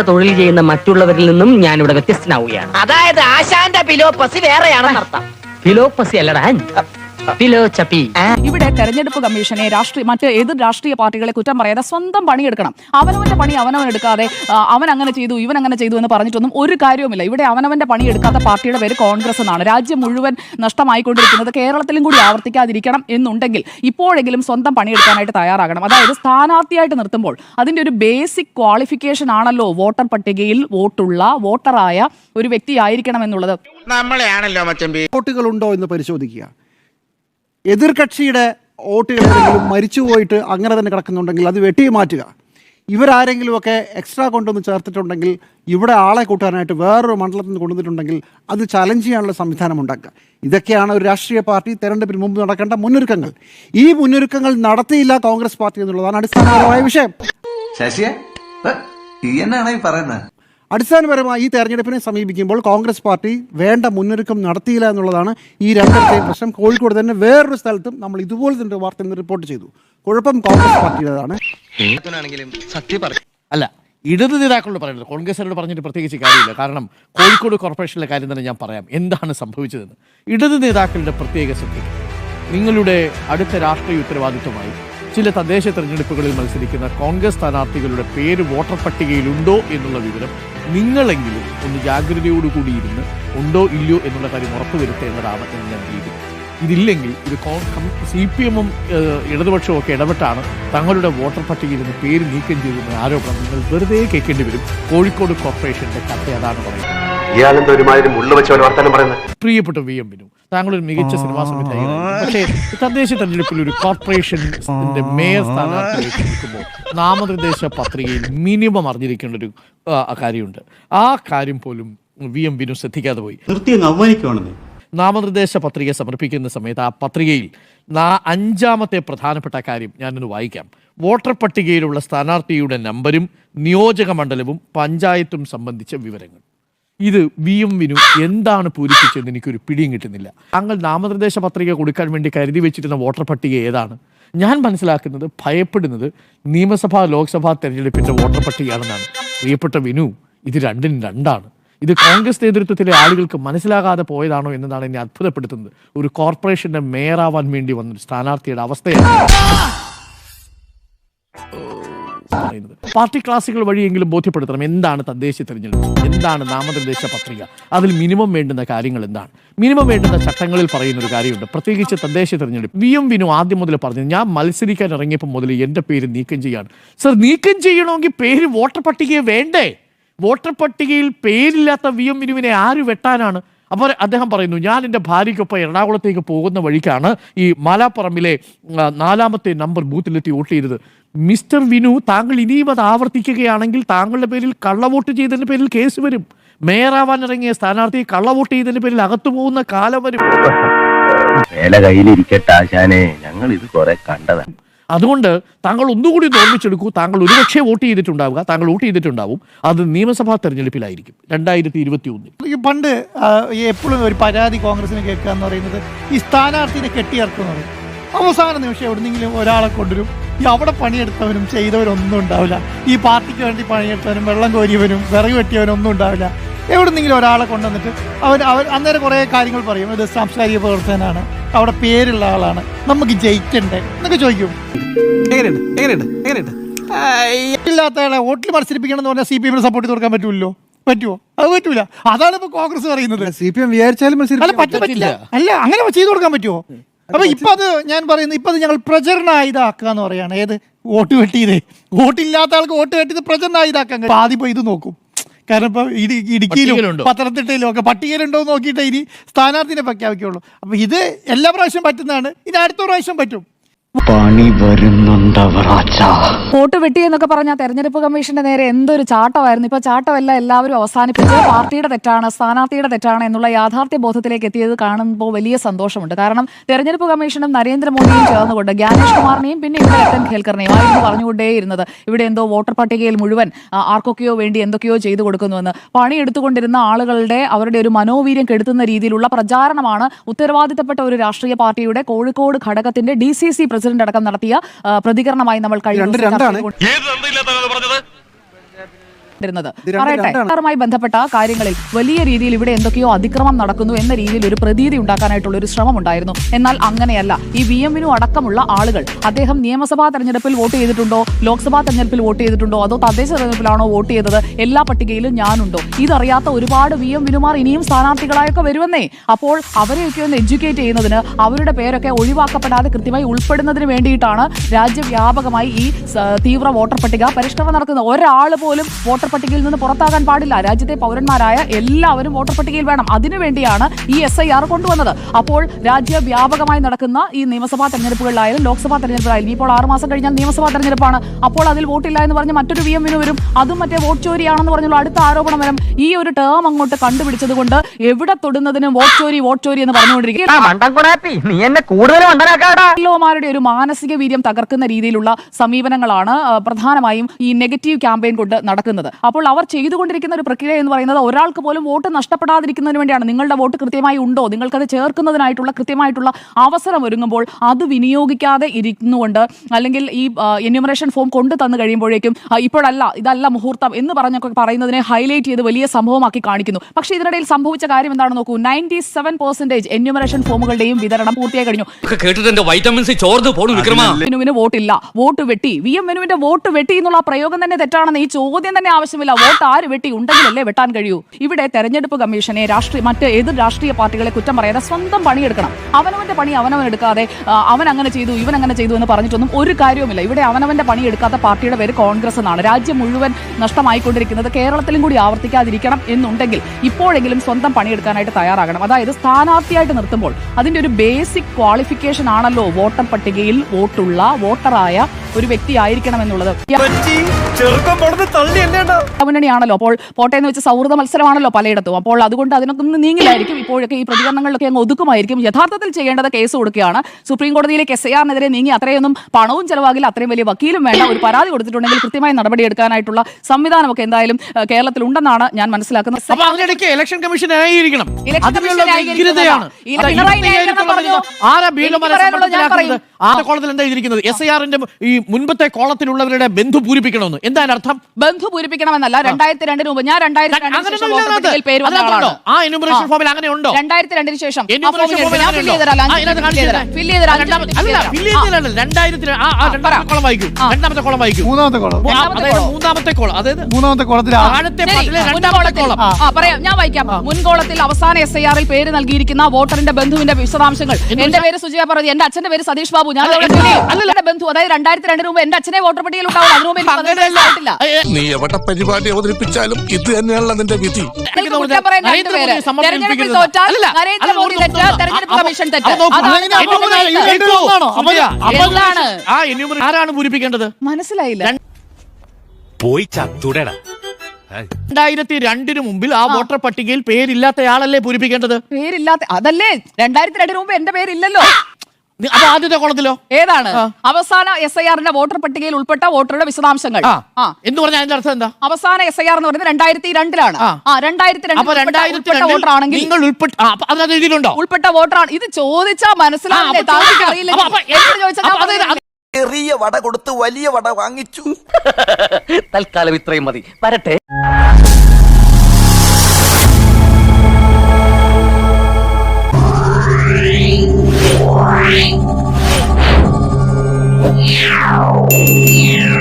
തൊഴിൽ ചെയ്യുന്ന മറ്റുള്ളവരിൽ നിന്നും ഞാൻ ഇവിടെ വ്യത്യസ്തനാവുകയാണ്. അതായത് ആശാന്റെ ഫിലോപ്പസി വേറെയാണെന്നർത്ഥം. ഫിലോപ്പസി അല്ലടാ ഇവിടെ തെരഞ്ഞെടുപ്പ് കമ്മീഷനെ രാഷ്ട്രീയ മറ്റ് ഏത് രാഷ്ട്രീയ പാർട്ടികളെ കുറ്റം പറയാതെ സ്വന്തം പണിയെടുക്കണം. അവനവന്റെ പണി അവനവൻ എടുക്കാതെ അവൻ അങ്ങനെ ചെയ്തു ഇവൻ അങ്ങനെ ചെയ്തു എന്ന് പറഞ്ഞിട്ടൊന്നും ഒരു കാര്യവുമില്ല. ഇവിടെ അവനവന്റെ പണി എടുക്കാത്ത പാർട്ടിയുടെ പേര് കോൺഗ്രസ് എന്നാണ്. രാജ്യം മുഴുവൻ നഷ്ടമായിക്കൊണ്ടിരിക്കുന്നത് കേരളത്തിലും കൂടി ആവർത്തിക്കാതിരിക്കണം എന്നുണ്ടെങ്കിൽ ഇപ്പോഴെങ്കിലും സ്വന്തം പണിയെടുക്കാനായിട്ട് തയ്യാറാകണം. അതായത് സ്ഥാനാർത്ഥിയായിട്ട് നിർത്തുമ്പോൾ അതിന്റെ ഒരു ബേസിക് ക്വാളിഫിക്കേഷൻ ആണല്ലോ വോട്ടർ പട്ടികയിൽ വോട്ടുള്ള വോട്ടറായ ഒരു വ്യക്തി ആയിരിക്കണം എന്നുള്ളത് നമ്മളെയാണല്ലോ മച്ചമ്പി. വോട്ടുകളുണ്ടോ എന്ന് പരിശോധിക്കുക. എതിർകക്ഷിയുടെ വോട്ടുകൾ മരിച്ചു മരിച്ചുപോയിട്ട് അങ്ങനെ തന്നെ കിടക്കുന്നുണ്ടെങ്കിൽ അത് വെട്ടി മാറ്റുക. ഇവരാരെങ്കിലുമൊക്കെ എക്സ്ട്രാ കൊണ്ടുവന്ന് ചേർത്തിട്ടുണ്ടെങ്കിൽ ഇവിടെ ആളെ കൂട്ടാനായിട്ട് വേറൊരു മണ്ഡലത്തിൽ നിന്ന് കൊണ്ടുവന്നിട്ടുണ്ടെങ്കിൽ അത് ചലഞ്ച് ചെയ്യാനുള്ള സംവിധാനം ഉണ്ടാക്കുക. ഇതൊക്കെയാണ് ഒരു രാഷ്ട്രീയ പാർട്ടി തെരഞ്ഞെടുപ്പിന് മുമ്പ് നടക്കേണ്ട മുന്നൊരുക്കങ്ങൾ. ഈ മുന്നൊരുക്കങ്ങൾ നടത്തിയില്ല കോൺഗ്രസ് പാർട്ടി എന്നുള്ളതാണ് അടിസ്ഥാനപരമായ വിഷയം. ശശിയെ? പറയുന്നത്. അടിസ്ഥാനപരമായി ഈ തെരഞ്ഞെടുപ്പിനെ സമീപിക്കുമ്പോൾ കോൺഗ്രസ് പാർട്ടി വേണ്ട മുന്നൊരുക്കം നടത്തിയില്ല എന്നുള്ളതാണ് ഈ രണ്ടിടത്തെയും പ്രശ്നം. കോഴിക്കോട് തന്നെ വേറൊരു സ്ഥലത്തും നമ്മൾ ഇതുപോലെ തന്നെ വാർത്ത ഇന്ന് റിപ്പോർട്ട് ചെയ്തു. കുഴപ്പം കോൺഗ്രസ് പാർട്ടിയുടേതാണ്. അല്ല ഇടത് നേതാക്കളോട് പറയുന്നത് കോൺഗ്രസ്സുകാരോട് പറഞ്ഞിട്ട് പ്രത്യേകിച്ച് കാര്യമില്ല. കാരണം കോഴിക്കോട് കോർപ്പറേഷനിലെ കാര്യം തന്നെ ഞാൻ പറയാം. എന്താണ് സംഭവിച്ചതെന്ന്. ഇടത് നേതാക്കളുടെ പ്രത്യേക ശ്രദ്ധിക്കുക നിങ്ങളുടെ അടുത്ത രാഷ്ട്രീയ ഉത്തരവാദിത്വമായി ചില തദ്ദേശ തെരഞ്ഞെടുപ്പുകളിൽ മത്സരിക്കുന്ന കോൺഗ്രസ് സ്ഥാനാർത്ഥികളുടെ പേര് വോട്ടർ പട്ടികയിലുണ്ടോ എന്നുള്ള വിവരം നിങ്ങളെങ്കിലും ഒന്ന് ജാഗ്രതയോടുകൂടി ഇരുന്ന് ഉണ്ടോ ഇല്ലയോ എന്നുള്ള കാര്യം ഉറപ്പുവരുത്തേണ്ടതാണ് എന്ന് ഞാൻ രീതി. ഇതില്ലെങ്കിൽ ഇത് സി പി എമ്മും ഇടതുപക്ഷവും ഒക്കെ ഇടപെട്ടാണ് തങ്ങളുടെ വോട്ടർ പട്ടികയിൽ നിന്ന് പേര് നീക്കം ചെയ്തെന്ന ആരോപണം നിങ്ങൾ വെറുതെ കേൾക്കേണ്ടി വരും. കോഴിക്കോട് കോർപ്പറേഷന്റെ കഥ അതാണ് പറയുന്നത്. പ്രിയപ്പെട്ട വി എം ബിനു താങ്കൾ ഒരു മികച്ച സിനിമാ സംവിധായകൻ പക്ഷേ തദ്ദേശ തെരഞ്ഞെടുപ്പിൽ ഒരു കോർപ്പറേഷന്റെ മേയർ സ്ഥാനാർത്ഥി നിൽക്കുമ്പോൾ നാമനിർദ്ദേശ പത്രികയിൽ മിനിമം അറിഞ്ഞിരിക്കേണ്ട ഒരു കാര്യമുണ്ട്. ആ കാര്യം പോലും വി എം വിനു ശ്രദ്ധിക്കാതെ പോയി. നാമനിർദ്ദേശ പത്രിക സമർപ്പിക്കുന്ന സമയത്ത് ആ പത്രികയിൽ അഞ്ചാമത്തെ പ്രധാനപ്പെട്ട കാര്യം ഞാനൊന്ന് വായിക്കാം. വോട്ടർ പട്ടികയിലുള്ള സ്ഥാനാർത്ഥിയുടെ നമ്പരും നിയോജക മണ്ഡലവും പഞ്ചായത്തും സംബന്ധിച്ച വിവരങ്ങൾ. ഇത് വി എം വിനു എന്താണ് പൂരിപ്പിച്ചതെന്ന് എനിക്കൊരു പിടിയും കിട്ടുന്നില്ല. താങ്കൾ നാമനിർദ്ദേശ പത്രിക കൊടുക്കാൻ വേണ്ടി കരുതി വെച്ചിരുന്ന വോട്ടർ പട്ടിക ഏതാണ്? ഞാൻ മനസ്സിലാക്കുന്നത് ഭയപ്പെടുന്നത് നിയമസഭാ ലോക്സഭാ തെരഞ്ഞെടുപ്പിന്റെ വോട്ടർ പട്ടികയാണെന്നാണ്. പ്രിയപ്പെട്ട വിനു ഇത് രണ്ടിനും രണ്ടാണ്. ഇത് കോൺഗ്രസ് നേതൃത്വത്തിലെ ആളുകൾക്ക് മനസ്സിലാകാതെ പോയതാണോ എന്നതാണ് എന്നെ അത്ഭുതപ്പെടുത്തുന്നത്. ഒരു കോർപ്പറേഷന്റെ മേയറാവാൻ വേണ്ടി വന്നൊരു സ്ഥാനാർത്ഥിയുടെ അവസ്ഥയാണ്. പറയുന്നത്. പാർട്ടി ക്ലാസുകൾ വഴിയെങ്കിലും ബോധ്യപ്പെടുത്തണം. എന്താണ് തദ്ദേശ തെരഞ്ഞെടുപ്പ്? എന്താണ് നാമനിർദ്ദേശ പത്രിക? അതിൽ മിനിമം വേണ്ടുന്ന കാര്യങ്ങൾ എന്താണ്? മിനിമം വേണ്ടുന്ന ചട്ടങ്ങളിൽ പറയുന്ന ഒരു കാര്യമുണ്ട്. പ്രത്യേകിച്ച് തദ്ദേശ തെരഞ്ഞെടുപ്പ്. വി എം വിനു ആദ്യം മുതൽ പറഞ്ഞു ഞാൻ മത്സരിക്കാൻ ഇറങ്ങിയപ്പോൾ മുതൽ എന്റെ പേര് നീക്കം ചെയ്യാണ്. സർ നീക്കം ചെയ്യണമെങ്കിൽ പേര് വോട്ടർ പട്ടികയെ വേണ്ടേ? വോട്ടർ പട്ടികയിൽ പേരില്ലാത്ത വി എം വിനുവിനെ ആര് വെട്ടാനാണ് അപ്പോൾ അദ്ദേഹം പറയുന്നു ഞാൻ എന്റെ ഭാര്യയ്ക്കൊപ്പം എറണാകുളത്തേക്ക് പോകുന്ന വഴിക്കാണ് ഈ മാലാപ്പറമ്പിലെ നാലാമത്തെ നമ്പർ ബൂത്തിലെത്തി വോട്ട് ചെയ്തത്. മിസ്റ്റർ വിനു താങ്കൾ ഇനിയും അത് ആവർത്തിക്കുകയാണെങ്കിൽ താങ്കളുടെ പേരിൽ കള്ളവോട്ട് ചെയ്തതിന്റെ പേരിൽ കേസ് വരും. മേയറാവാൻ ഇറങ്ങിയ സ്ഥാനാർത്ഥി കള്ളവോട്ട് ചെയ്തതിന്റെ പേരിൽ അകത്തു പോകുന്ന കാലം വരും. കയ്യിലിരിക്കട്ടെ ആശാനെ ഞങ്ങൾ ഇത് കുറെ കണ്ടതാണ്. അതുകൊണ്ട് താങ്കൾ ഒന്നുകൂടി ഒന്ന് ഓർമ്മിച്ചെടുക്കൂ താങ്കൾ ഒരുപക്ഷെ വോട്ട് ചെയ്തിട്ടുണ്ടാവുക താങ്കൾ വോട്ട് ചെയ്തിട്ടുണ്ടാവും. അത് നിയമസഭാ തെരഞ്ഞെടുപ്പിലായിരിക്കും രണ്ടായിരത്തി ഇരുപത്തി ഒന്നിൽ പണ്ട് എപ്പോഴും ഒരു പരാതി കോൺഗ്രസിന് കേൾക്കുക എന്ന് പറയുന്നത് ഈ സ്ഥാനാർത്ഥിയെ കെട്ടിയിറക്കുന്നത്. അവസാന നിമിഷം എവിടെന്നെങ്കിലും ഒരാളെ കൊണ്ടുവരും. ഈ അവിടെ പണിയെടുത്തവനും ചെയ്തവരൊന്നും ഉണ്ടാവില്ല. ഈ പാർട്ടിക്ക് വേണ്ടി പണിയെടുത്തവനും വെള്ളം കോരിയവനും വിറക് വെട്ടിയവനും ഒന്നും ഉണ്ടാവില്ല. എവിടെന്നെങ്കിലും ഒരാളെ കൊണ്ടുവന്നിട്ട് അവർ അവർ അന്നേരം കുറേ കാര്യങ്ങൾ പറയും. ഇത് സാംസ്കാരിക പ്രവർത്തകനാണ്. അവിടെ പേരുള്ള ആളാണ്. നമുക്ക് ജയിക്കണ്ടേ? എന്നൊക്കെ ചോദിക്കും. എങ്ങനെയുണ്ട്? എങ്ങനെയുണ്ട്? എങ്ങനെയുണ്ട്? ഇല്ലാത്ത ആളെ വോട്ടിൽ മത്സരിപ്പിക്കണം എന്ന് പറഞ്ഞാൽ സി പി എമ്മിന് സപ്പോർട്ട് കൊടുക്കാൻ പറ്റുമല്ലോ പറ്റുമോ അത് പറ്റൂല. അതാണ് ഇപ്പൊ കോൺഗ്രസ് പറയുന്നത്. സി പി എം വിചാരിച്ചാലും അല്ല പറ്റില്ല. അല്ല അങ്ങനെ ചെയ്തു കൊടുക്കാൻ പറ്റുമോ അപ്പൊ ഇപ്പൊ അത് ഞാൻ പറയുന്നത് ഇപ്പൊ അത് ഞങ്ങൾ പ്രചരണ ആയുധാക്കുക എന്ന് പറയാണ് ഏത്? വോട്ട് വെട്ടിയത്. വോട്ടില്ലാത്ത ആൾക്ക് വോട്ട് വെട്ടിയത് പ്രചരണ ആയുധാക്കാൻ. ആദ്യം ഇപ്പൊ ഇത് നോക്കും. കാരണം ഇപ്പം ഇടി ഇടുക്കിയിലും? പത്തനംതിട്ടയിലും ഒക്കെ പട്ടികയിലുണ്ടോ എന്ന് നോക്കിയിട്ട് ഇനി സ്ഥാനാർത്ഥിനെ പ്രഖ്യാപിക്കുള്ളൂ അപ്പം ഇത് എല്ലാ പ്രാവശ്യം പറ്റുന്നതാണ്. ഇനി അടുത്ത പ്രാവശ്യം പറ്റും. പണി വോട്ട് വെട്ടി എന്നൊക്കെ പറഞ്ഞ തെരഞ്ഞെടുപ്പ് കമ്മീഷന്റെ നേരെ എന്തൊരു ചാട്ടമായിരുന്നു. ഇപ്പൊ ചാട്ടമല്ല എല്ലാവരും അവസാനിപ്പിച്ചത് പാർട്ടിയുടെ തെറ്റാണ് സ്ഥാനാർത്ഥിയുടെ തെറ്റാണ് എന്നുള്ള യാഥാർത്ഥ്യ ബോധത്തിലേക്ക് എത്തിയത് കാണുമ്പോൾ വലിയ സന്തോഷമുണ്ട്. കാരണം തെരഞ്ഞെടുപ്പ് കമ്മീഷനും നരേന്ദ്രമോദിയും ചേർന്നുകൊണ്ട് ജ്ഞാനേഷ് കുമാറിനെയും പിന്നെ ഇവിടെ രത്തൻ ഖേൽക്കറിനെയും ആയിരുന്നു പറഞ്ഞുകൊണ്ടേയിരുന്നത്. ഇവിടെ എന്തോ വോട്ടർ പട്ടികയിൽ മുഴുവൻ ആർക്കൊക്കെയോ വേണ്ടി എന്തൊക്കെയോ ചെയ്തു കൊടുക്കുന്നുവെന്ന്. പണിയെടുത്തുകൊണ്ടിരുന്ന ആളുകളുടെ അവരുടെ ഒരു മനോവീര്യം കെടുത്തുന്ന രീതിയിലുള്ള പ്രചാരണമാണ് ഉത്തരവാദിത്തപ്പെട്ട ഒരു രാഷ്ട്രീയ പാർട്ടിയുടെ കോഴിക്കോട് ഘടകത്തിന്റെ ഡി സി സി പ്രസിഡന്റ് അടക്കം നടത്തിയ പ്രതികരണമായി നമ്മൾ കഴിഞ്ഞ രണ്ട് ദിവസം ചർച്ച രണ്ടാണ്. ചെയ്തുകൊണ്ട് വരുന്നത് ഇത് പറയട്ടെ ബന്ധപ്പെട്ട കാര്യങ്ങളിൽ വലിയ രീതിയിൽ ഇവിടെ എന്തൊക്കെയോ അതിക്രമം നടക്കുന്നു എന്ന രീതിയിൽ ഒരു പ്രതീതി ഉണ്ടാക്കാനായിട്ടുള്ള ഒരു ശ്രമം ഉണ്ടായിരുന്നു. എന്നാൽ അങ്ങനെയല്ല. ഈ വി എമ്മിനു അടക്കമുള്ള ആളുകൾ അദ്ദേഹം നിയമസഭാ തെരഞ്ഞെടുപ്പിൽ വോട്ട് ചെയ്തിട്ടുണ്ടോ ലോക്സഭാ തെരഞ്ഞെടുപ്പിൽ വോട്ട് ചെയ്തിട്ടുണ്ടോ അതോ തദ്ദേശ തെരഞ്ഞെടുപ്പിലാണോ വോട്ട് ചെയ്തത് എല്ലാ പട്ടികയിലും ഞാനുണ്ടോ? ഇതറിയാത്ത ഒരുപാട് വി എം വിനുമാർ ഇനിയും സ്ഥാനാർത്ഥികളായൊക്കെ വരുമെന്നേ. അപ്പോൾ അവരെയൊക്കെ ഒന്ന് എഡ്യൂക്കേറ്റ് ചെയ്യുന്നതിന് അവരുടെ പേരൊക്കെ ഒഴിവാക്കപ്പെടാതെ കൃത്യമായി ഉൾപ്പെടുന്നതിന് വേണ്ടിയിട്ടാണ് രാജ്യവ്യാപകമായി ഈ തീവ്ര വോട്ടർ പട്ടിക പരിഷ്കരണം നടക്കുന്നത്. ഒരാൾ പോലും വോട്ടർ പട്ടികയിൽ നിന്ന് പുറത്താകാൻ പാടില്ല. രാജ്യത്തെ പൗരന്മാരായ എല്ലാവരും വോട്ടർ പട്ടികയിൽ വേണം അതിനുവേണ്ടിയാണ് ഈ എസ് ഐ ആർ കൊണ്ടുവന്നത്. അപ്പോൾ രാജ്യവ്യാപകമായി നടക്കുന്ന ഈ നിയമസഭാ തെരഞ്ഞെടുപ്പുകളിലായാലും ലോക്സഭാ തെരഞ്ഞെടുപ്പിലായാലും ഇപ്പോൾ ആറ് മാസം കഴിഞ്ഞാൽ നിയമസഭാ തെരഞ്ഞെടുപ്പാണ്. അപ്പോൾ അതിൽ വോട്ടില്ല എന്ന് പറഞ്ഞ് മറ്റൊരു വി എമ്മിന് വരും. അതും മറ്റേ വോട്ട് ചോരിയാണെന്ന് പറഞ്ഞുള്ള അടുത്ത ആരോപണം വരും. ഈ ഒരു ടേം അങ്ങോട്ട് കണ്ടുപിടിച്ചത് കൊണ്ട് എവിടെ തൊടുന്നതിനും വോട്ട് ചോരി വോട്ട് ചോരി എന്ന് പറഞ്ഞുകൊണ്ടിരിക്കുകമാരുടെ ഒരു മാനസിക വീര്യം തകർക്കുന്ന രീതിയിലുള്ള സമീപനങ്ങളാണ് പ്രധാനമായും ഈ നെഗറ്റീവ് ക്യാമ്പയിൻ കൊണ്ട് നടക്കുന്നത്. അപ്പോൾ അവർ ചെയ്തുകൊണ്ടിരിക്കുന്ന ഒരു പ്രക്രിയ എന്ന് പറയുന്നത് ഒരാൾക്ക് പോലും വോട്ട് നഷ്ടപ്പെടാതിരിക്കുന്നതിന് വേണ്ടിയാണ്. നിങ്ങളുടെ വോട്ട് കൃത്യമായി ഉണ്ടോ? നിങ്ങൾക്കത് ചേർക്കുന്നതിനായിട്ടുള്ള കൃത്യമായിട്ടുള്ള അവസരം ഒരുങ്ങുമ്പോൾ അത് വിനിയോഗിക്കാതെ ഇരുന്നുകൊണ്ട് അല്ലെങ്കിൽ ഈ എന്യൂമറേഷൻ ഫോം കൊണ്ടു തന്നു കഴിയുമ്പോഴേക്കും ഇപ്പോഴല്ല ഇതല്ല മുഹൂർത്തം എന്ന് പറഞ്ഞൊക്കെ പറയുന്നതിനെ ഹൈലൈറ്റ് ചെയ്ത് വലിയ സംഭവമാക്കി കാണിക്കുന്നു. പക്ഷേ ഇതിനിടയിൽ സംഭവിച്ച കാര്യം എന്താണെന്ന് നോക്കൂ. നയന്റി സെവൻ പെർസെന്റേജ് എന്യൂമറേഷൻ ഫോമുകളുടെയും വിതരണം പൂർത്തിയായി കഴിഞ്ഞു. വിനുവിന് വോട്ടില്ല. വോട്ട് വെട്ടി. വി എം മെനുവിന്റെ വോട്ട് വെട്ടി എന്നുള്ള പ്രയോഗം തന്നെ തെറ്റാണെന്ന് ഈ ചോദ്യം തന്നെ ആവശ്യമില്ല. വോട്ട് ആര് വെട്ടി ഉണ്ടെങ്കിലല്ലേ വെട്ടാൻ കഴിയൂ. ഇവിടെ തെരഞ്ഞെടുപ്പ് കമ്മീഷനെ രാഷ്ട്രീയ മറ്റ് എതിർ രാഷ്ട്രീയ പാർട്ടികളെ കുറ്റം പറയാതെ സ്വന്തം പണിയെടുക്കണം. അവനവന്റെ പണി അവനവൻ എടുക്കാതെ അവൻ അങ്ങനെ ചെയ്തു ഇവൻ അങ്ങനെ ചെയ്തു എന്ന് പറഞ്ഞിട്ടൊന്നും ഒരു കാര്യവുമില്ല. ഇവിടെ അവനവന്റെ പണി എടുക്കാത്ത പാർട്ടിയുടെ പേര് കോൺഗ്രസ് എന്നാണ്. രാജ്യം മുഴുവൻ നഷ്ടമായിക്കൊണ്ടിരിക്കുന്നത് കേരളത്തിലും കൂടി ആവർത്തിക്കാതിരിക്കണം എന്നുണ്ടെങ്കിൽ ഇപ്പോഴെങ്കിലും സ്വന്തം പണിയെടുക്കാനായിട്ട് തയ്യാറാകണം. അതായത് സ്ഥാനാർത്ഥിയായിട്ട് നിർത്തുമ്പോൾ അതിന്റെ ഒരു ബേസിക് ക്വാളിഫിക്കേഷൻ ആണല്ലോ വോട്ടർ പട്ടികയിൽ വോട്ടുള്ള വോട്ടറായ ഒരു വ്യക്തി ആയിരിക്കണം എന്നുള്ളത് മുന്നണിയാണല്ലോ. അപ്പോൾ പോട്ടെ എന്ന് വെച്ച് സൗഹൃദ മത്സരമാണല്ലോ പലയിടത്തും. അപ്പോൾ അതുകൊണ്ട് അതിനൊക്കെ ഒന്ന് നീങ്ങില്ലായിരിക്കും ഇപ്പോഴൊക്കെ ഈ പ്രതികരണങ്ങളിലൊക്കെ അങ്ങ് ഒതുക്കുമായിരിക്കും. യഥാർത്ഥത്തിൽ ചെയ്യേണ്ടത് കേസ് കൊടുക്കുകയാണ്. സുപ്രീം കോടതിയിലെ എസ് ഐ ആറിനെതിരെ നീങ്ങി അത്രയൊന്നും പണവും ചെലവാകില്ല അത്രയും വലിയ വക്കീലും വേണ്ട. ഒരു പരാതി കൊടുത്തിട്ടുണ്ടെങ്കിൽ കൃത്യമായി നടപടിയെടുക്കാനായിട്ടുള്ള സംവിധാനമൊക്കെ എന്തായാലും കേരളത്തിൽ ഉണ്ടെന്നാണ് ഞാൻ മനസ്സിലാക്കുന്നത്. ഇലക്ഷൻ കമ്മീഷൻ ന്യായീകരിക്കണം. കോളത്തിൽ എന്താ എഴുതിയിരിക്കുന്നത്? എസ് ഐ ആറിന്റെ ഈ മുൻപത്തെ കോളത്തിലുള്ളവരുടെ ബന്ധു പൂരിപ്പിക്കണമെന്ന്. എന്താണ് അർത്ഥം? ബന്ധു പൂരിപ്പിക്കണമെന്നല്ല രണ്ടായിരത്തി രണ്ടിന് മുമ്പ് ഞാൻ രണ്ടായിരത്തി പേര് ആ enumeration ഫോമിൽ അങ്ങനെ ഉണ്ടോ? രണ്ടായിരത്തി രണ്ടിന് ശേഷം രണ്ടാമത്തെ- കോളം വായിക്കൂ. രണ്ടാമത്തെ കോളം വായിക്കൂ. മൂന്നാമത്തെ കോളം അതായത് മൂന്നാമത്തെ കോളം അതായത് മൂന്നാമത്തെ കോളത്തിൽ ആ- താഴത്തെ ശരി, രണ്ടാമത്തെ മുൻകോളത്തിൽ. കോളം ആ പറയാം. ഞാൻ വായിക്കാം. മുൻകോളത്തിൽ അവസാന എസ് ഐ ആറിൽ പേര് നൽകിയിരിക്കുന്ന വോട്ടറിന്റെ ബന്ധുവിന്റെ വിശദാംശങ്ങൾ. എന്റെ പേര് സുജയ പറഞ്ഞു എന്റെ അച്ഛന്റെ പേര് സതീഷ് ബാബു. ഞാൻ ബന്ധു അതായത് രണ്ടായിരത്തി രണ്ടിന് മുമ്പ് എന്റെ അച്ഛനെ വോട്ടർ പട്ടികയിൽ ഉണ്ടാവും. അതിനു മുമ്പ് നീ എവിടെ പരിപാടി അവതരിപ്പിച്ചാലും ഇത് തന്നെയാണല്ലോ നിന്റെ വിധി. തെരഞ്ഞെടുപ്പിൽ തോറ്റാൽ നരേന്ദ്രമോദി തെറ്റ് തെരഞ്ഞെടുപ്പ് കമ്മീഷൻ തെറ്റ്. എന്താണ്? ആരാണ് പൂരിപ്പിക്കേണ്ടത്? മനസ്സിലായില്ല. പോയി ചത്തുടടാ. രണ്ടായിരത്തി രണ്ടിന് മുമ്പിൽ ആ വോട്ടർ പട്ടികയിൽ പേരില്ലാത്തയാളല്ലേ പൂരിപ്പിക്കേണ്ടത്? പേരില്ലാത്ത അതല്ലേ? രണ്ടായിരത്തി രണ്ടിന് മുമ്പ് എന്റെ പേരില്ലല്ലോ. അപ്പൊ ആദ്യത്തെ കോളത്തിലോ? ഏതാണ്? അവസാന എസ് ഐ ആറിന്റെ വോട്ടർ പട്ടികയിൽ ഉൾപ്പെട്ട വോട്ടറുടെ വിശദാംശങ്ങൾ. എന്ന് പറഞ്ഞാൽ അതിന്റെ അർത്ഥം എന്താ? അവസാന എസ് ഐ ആർ എന്ന് പറയുന്നത് രണ്ടായിരത്തി രണ്ടിലാണ് രണ്ടായിരത്തി വോട്ടർ ആണെങ്കിൽ നിങ്ങൾ ഉൾപ്പെട്ട എഴുതിയിട്ടുണ്ടോ? ഉൾപ്പെട്ട വോട്ടറാണ്. ഇത് മനസ്സിലാവില്ലേ? ചോദിച്ചാൽ പറഞ്ഞില്ലേ? ചെറിയ വട കൊടുത്ത് വലിയ വട വാങ്ങിച്ചു. തൽക്കാലം ഇത്രയും മതി. വരട്ടെ. Meow.